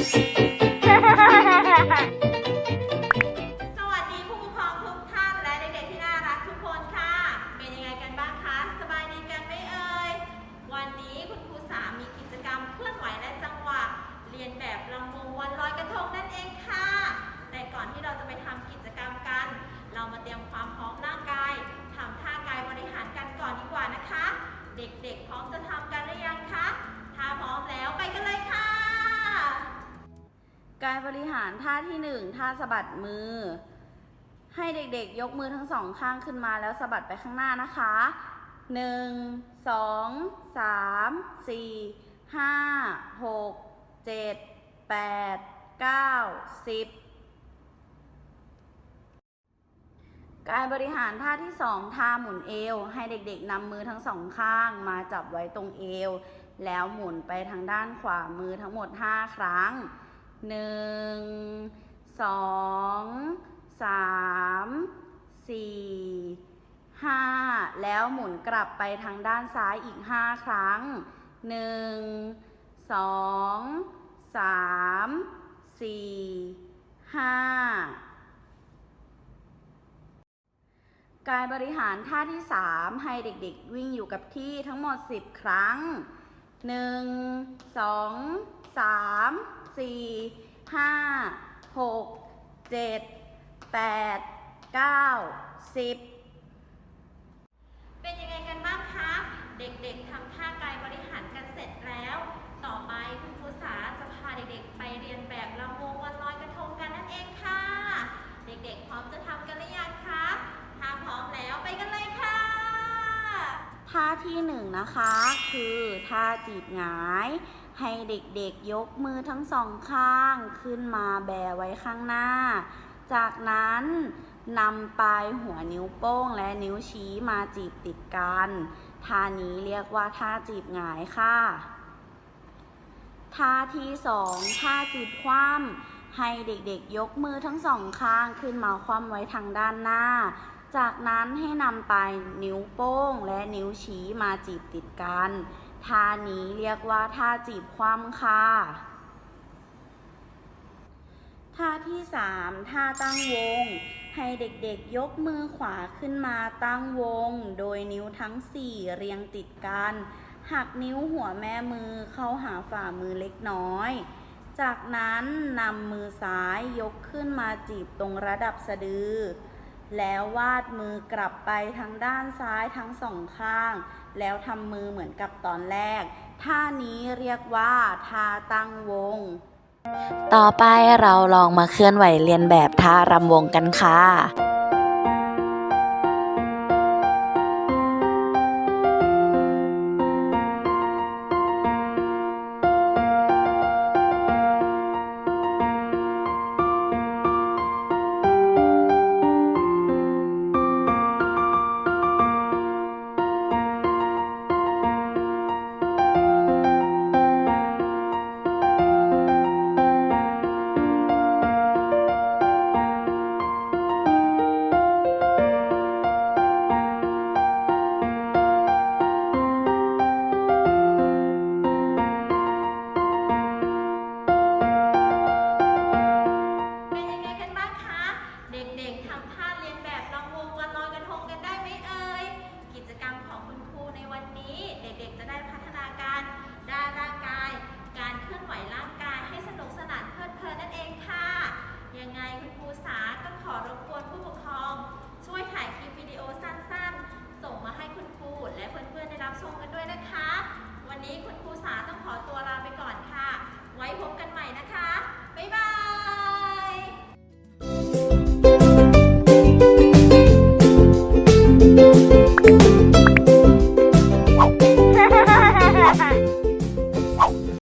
Música บริหารท่าที่หนึ่งท่าสะบัดมือ ให้เด็กๆยกมือทั้งสองข้างขึ้นมาแล้วสะบัดไปข้างหน้านะคะหนึ่งสองสามสี่ห้าหกเจ็ดแปดเก้าสิบการบริหารท่าที่สองท่าหมุนเอว ให้เด็กๆนำมือทั้งสองข้างมาจับไว้ตรงเอว แล้วหมุนไปทางด้านขวามือทั้งหมด 5 ครั้ง หนึ่งสองสามสี่ห้าแล้วหมุนกลับไปทางด้านซ้ายอีกห้าครั้งหนึ่งสองสามสี่ห้าการบริหารท่าที่ 3 ให้เด็กๆ วิ่งอยู่กับที่ทั้งหมด 10 ครั้ง 1 2 3 4 5 6 7 8 9 10เป็นยังไงกันบ้างคะ เด็กๆทำท่ากายบริหารกันเสร็จแล้ว ต่อไปคุณครูสาจะพาเด็กๆไปเรียนแบบลำวงวันลอยกระทงกันนั่นเองค่ะ เด็กๆพร้อมจะทำกันหรือยังคะ ถ้าพร้อมแล้วไปกันเลยค่ะ ท่าที่หนึ่งนะคะ คือท่าจีบหงาย ให้เด็กๆยกมือทั้งสองข้างขึ้นมาแบไว้ข้างหน้า จากนั้นนำปลายหัวนิ้วโป้งและนิ้วชี้มาจีบติดกัน ท่านี้เรียกว่าท่าจีบหงายค่ะ ท่าที่สองท่าจีบคว่ำให้เด็กๆยกมือทั้งสองข้างขึ้นมาคว่ำไว้ทางด้านหน้า จากนั้นให้นำปลายนิ้วโป้งและนิ้วชี้มาจีบติดกัน ท่านี้เรียกว่าท่าจีบคว่ำค่ะท่าที่ 3 ท่าตั้งวง ให้เด็กๆยกมือขวาขึ้นมาตั้งวง โดยนิ้วทั้ง 4 เรียงติดกัน หักนิ้วหัวแม่มือเข้าหาฝ่ามือเล็กน้อย จากนั้นนำมือซ้ายยกขึ้นมาจีบตรงระดับสะดือ แล้ววาดมือกลับไปทางด้านซ้ายทั้งสองข้าง แล้วทำมือเหมือนกับตอนแรก ท่านี้เรียกว่าท่าตั้งวง ต่อไปเราลองมาเคลื่อนไหวเรียนแบบท่ารำวงกันค่ะ